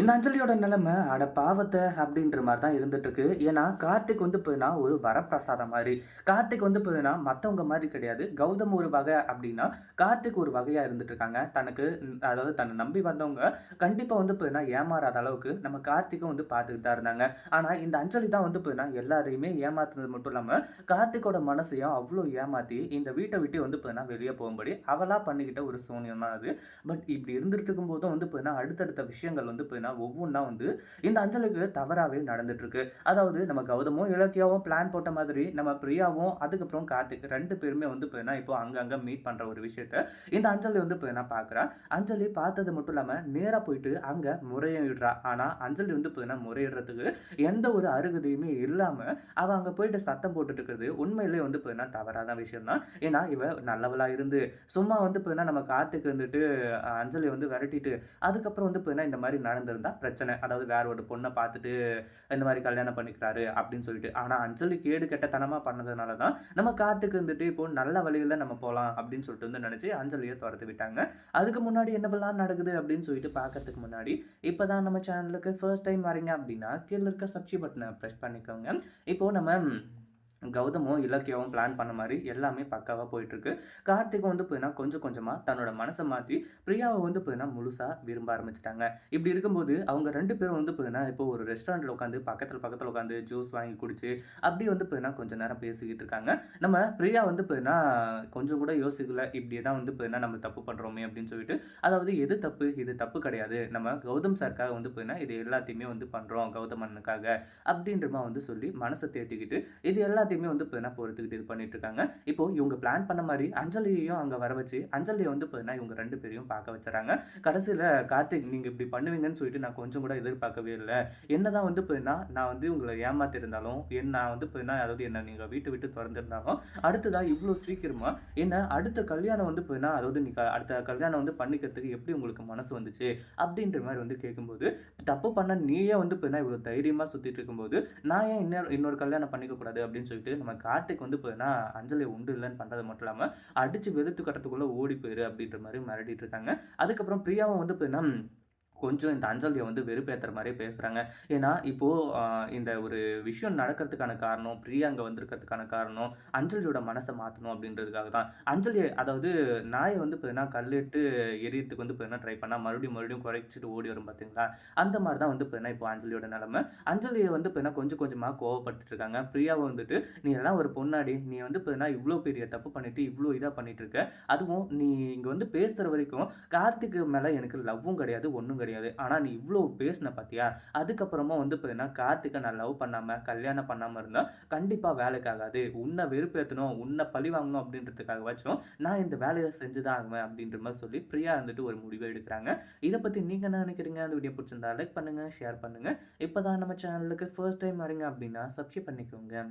இந்த அஞ்சலியோட நிலைமை அட பாவத்தை அப்படின்ற மாதிரி தான் இருந்துட்டு இருக்கு ஏன்னா கார்த்திக் வந்து போயினா ஒரு வரப்பிரசாதம் மாதிரி. கார்த்திக் வந்து போயினா மற்றவங்க மாதிரி கிடையாது. கௌதம் ஒரு வகை அப்படின்னா கார்த்திக் ஒரு வகையாக இருந்துட்டு இருக்காங்க தனக்கு அதாவது தன்னை நம்பி வந்தவங்க கண்டிப்பாக வந்து போயினா ஏமாறாத அளவுக்கு நம்ம கார்த்திக்கும் வந்து பார்த்துக்கிட்டு தான் இருந்தாங்க. ஆனால் இந்த அஞ்சலி தான் வந்து போயினா எல்லாரையுமே ஏமாத்துனது மட்டும் இல்லாமல் கார்த்திக்கோட மனசையும் அவ்வளோ ஏமாற்றி இந்த வீட்டை விட்டு வந்து போயினா வெளியே போகும்படி அவளாக பண்ணிக்கிட்ட ஒரு சூனியம் தான் அது. பட் இப்படி இருந்துட்டு இருக்கும்போதும் வந்து போயினா அடுத்தடுத்த விஷயங்கள் வந்து போயினா ஒவ்வொன்றா வந்து இந்த அஞ்சலுக்கு தவறாகவே நடந்துட்டுருக்கு. அதாவது நம்ம கௌதமும் இலக்கியாவும் பிளான் போட்ட மாதிரி நம்ம பிரியாவும் அதுக்கப்புறம் கார்த்திக் ரெண்டு பேருமே வந்து போயினா இப்போ அங்கங்கே மீட் பண்ணுற ஒரு விஷயத்த இந்த அஞ்சலி வந்து போயினா பார்க்குறா அஞ்சலி பார்த்தது மட்டும் இல்லாமல் நேராக போயிட்டு அங்கே முறையிடுறா. ஆனால் அஞ்சலி வந்து போயினா முறையிடுறதுக்கு எந்த ஒரு அருகதையுமே இல்லாமல் அவள் அங்கே போயிட்டு சத்தம் போட்டுட்டு இருக்கிறது உண்மையிலேயே வந்து போயினா தவறான விஷயம் தான் ஏன்னா இவ நல்லவளா இருந்து சும்மா வந்து போயினா நம்ம கார்த்திக் வந்துட்டு அஞ்சலி வந்து விரட்டிட்டு அதுக்கப்புறம் வந்து போயினா இந்த மாதிரி நடந்தது இருந்தால் பிரச்சனை. அதாவது வேற ஒரு பொண்ணை பார்த்துட்டு இந்த மாதிரி கல்யாணம் பண்ணிக்கிறாரு அப்படின்னு சொல்லிட்டு. ஆனால் அஞ்சலி கேடு கெட்டத்தனமாக பண்ணதுனால தான் நம்ம காத்துக்கு இருந்துட்டு இப்போ நல்ல வழியில் நம்ம போகலாம் அப்படின்னு சொல்லிட்டு வந்து நினச்சி அஞ்சலியை துரத்து விட்டாங்க. அதுக்கு முன்னாடி என்னவெல்லாம் நடக்குது அப்படின்னு சொல்லிட்டு பார்க்கறதுக்கு முன்னாடி இப்போ தான் நம்ம சேனலுக்கு ஃபர்ஸ்ட் டைம் வரீங்க அப்படின்னா கீழே இருக்க சப்ஸ்கிரைப் பட்டனை ப்ரெஸ் பண்ணிக்கோங்க. இப்போ நம்ம கௌதமும் இலக்கியாவும் பிளான் பண்ண மாதிரி எல்லாமே பக்காவாக போயிட்டுருக்கு. கார்த்திக்கும் வந்து போயின்னா கொஞ்சம் கொஞ்சமாக தன்னோட மனசை மாற்றி பிரியாவை வந்து போயின்னா முழுசாக விரும்ப ஆரம்பிச்சிட்டாங்க. இப்படி இருக்கும்போது அவங்க ரெண்டு பேரும் வந்து போயின்னா இப்போ ஒரு ரெஸ்டாரண்ட்டில் உட்காந்து பக்கத்தில் பக்கத்தில் உட்காந்து ஜூஸ் வாங்கி குடிச்சு அப்படி வந்து போயின்னா கொஞ்சம் நேரம் பேசிக்கிட்டு இருக்காங்க. நம்ம பிரியா வந்து போயின்னா கொஞ்சம் கூட யோசிக்கல. இப்படி தான் வந்து போயின்னா நம்ம தப்பு பண்ணுறோமே அப்படின்னு சொல்லிட்டு அதாவது எது தப்பு இது தப்பு கிடையாது. நம்ம கௌதம் சார்க்காக வந்து போயின்னா இது எல்லாத்தையுமே வந்து பண்ணுறோம் கௌதம் அண்ணனுக்காக அப்படின்றமா வந்து சொல்லி மனசை தேர்த்திக்கிட்டு இது எல்லாத்தையும் வந்து பார்த்தீங்கன்னா பொறுத்துக்கிட்டு இது பண்ணிட்டு இருக்காங்க இப்போ இவங்க பிளான் பண்ண மாதிரி அஞ்சலியையும் அங்கே வர வச்சு அஞ்சலியை வந்து போயினா இவங்க ரெண்டு பேரையும் பார்க்க வச்சுறாங்க. கடைசியில் கார்த்திக் நீங்கள் இப்படி பண்ணுவீங்கன்னு சொல்லிட்டு நான் கொஞ்சம் கூட எதிர்பார்க்கவே இல்லை. என்னதான் வந்து பார்த்தீங்கன்னா நான் வந்து உங்களை ஏமாத்திருந்தாலும் என் நான் வந்து போயினா அதாவது என்ன நீங்கள் வீட்டை விட்டு திறந்துருந்தாலும் அடுத்ததாக இவ்வளோ சீக்கிரமா என்ன அடுத்த கல்யாணம் வந்து போயினா அதாவது நீ க- அடுத்த கல்யாணம் வந்து பண்ணிக்கிறதுக்கு எப்படி உங்களுக்கு மனசு வந்துச்சு? அப்படின்ற மாதிரி வந்து கேட்கும்போது தப்பு பண்ண நீயே வந்து போயினா இவ்வளோ தைரியமாக சுற்றிட்டு இருக்கும்போது நான் ஏன் இன்னொரு இன்னொரு கல்யாணம் பண்ணிக்க கூடாது அப்படின்னு சொல்லிட்டு நம்ம காட்டுக்கு வந்து போயினா அஞ்சலி உண்டு இல்லைன்னு பண்ணுறது மட்டும் இல்லாமல் அடித்து வெளுத்து கட்டத்துக்குள்ளே ஓடி போயிரு அப்படின்ற மாதிரி மிரட்டிட்டு இருக்காங்க. அதுக்கப்புறம் பிரியாவும் வந்து போயினா கொஞ்சம் இந்த அஞ்சலியை வந்து வெறுப்பேற்றுற மாதிரி பேசுகிறாங்க ஏன்னா இப்போது இந்த ஒரு விஷயம் நடக்கிறதுக்கான காரணம் பிரியா அங்கே வந்திருக்கிறதுக்கான காரணம் அஞ்சலியோட மனசை மாற்றணும் அப்படின்றதுக்காக தான். அஞ்சலி அதாவது நாயை வந்து பார்த்தீங்கன்னா கல்லிட்டு எரியறதுக்கு வந்து பார்த்தீங்கன்னா ட்ரை பண்ணால் மறுபடியும் மறுபடியும் குறைச்சிட்டு ஓடி வரும் பார்த்தீங்களா அந்த மாதிரி தான் வந்து பார்த்தீங்கன்னா இப்போ அஞ்சலியோட நிலமை. அஞ்சலியை வந்து பார்த்தீங்கன்னா கொஞ்சம் கொஞ்சமாக கோவப்படுத்திட்டு இருக்காங்க. பிரியாவை வந்துட்டு நீ எல்லாம் ஒரு பொண்ணாடி. நீ வந்து பார்த்தீங்கன்னா இவ்வளோ பெரிய தப்பு பண்ணிட்டு இவ்வளோ இதாக பண்ணிட்டு இருக்க. அதுவும் நீ இங்கே வந்து பேசுகிற வரைக்கும் கார்த்திக் மேலே எனக்கு லவ்வும் கிடையாது ஒன்றும் கிடையாது. ஆனால் நீ இவ்வளோ பேசின பார்த்தியா அதுக்கப்புறமா வந்து பார்த்தீங்கன்னா கார்த்திகை நான் லவ் பண்ணாமல் கல்யாணம் பண்ணாமல் இருந்தால் கண்டிப்பாக வேலைக்கு ஆகாது. உன்னை வெறுப்பேற்றணும் உன்னை பழி வாங்கணும் அப்படின்றதுக்காகவாச்சும் நான் இந்த வேலையை செஞ்சு தான் ஆகுவேன் அப்படின்ற மாதிரி சொல்லி ஃப்ரீயாக இருந்துட்டு ஒரு முடிவை எடுக்கிறாங்க. இதை பற்றி நீங்கள் என்ன நினைக்கிறீங்க? அந்த வீடியோ பிடிச்சிருந்தா லைக் பண்ணுங்கள் ஷேர் பண்ணுங்கள் இப்போ தான் நம்ம சேனலுக்கு ஃபர்ஸ்ட் டைம் வரீங்க அப்படின்னா சப்ஸ்கிரைப் பண்ணிக்கோங்க.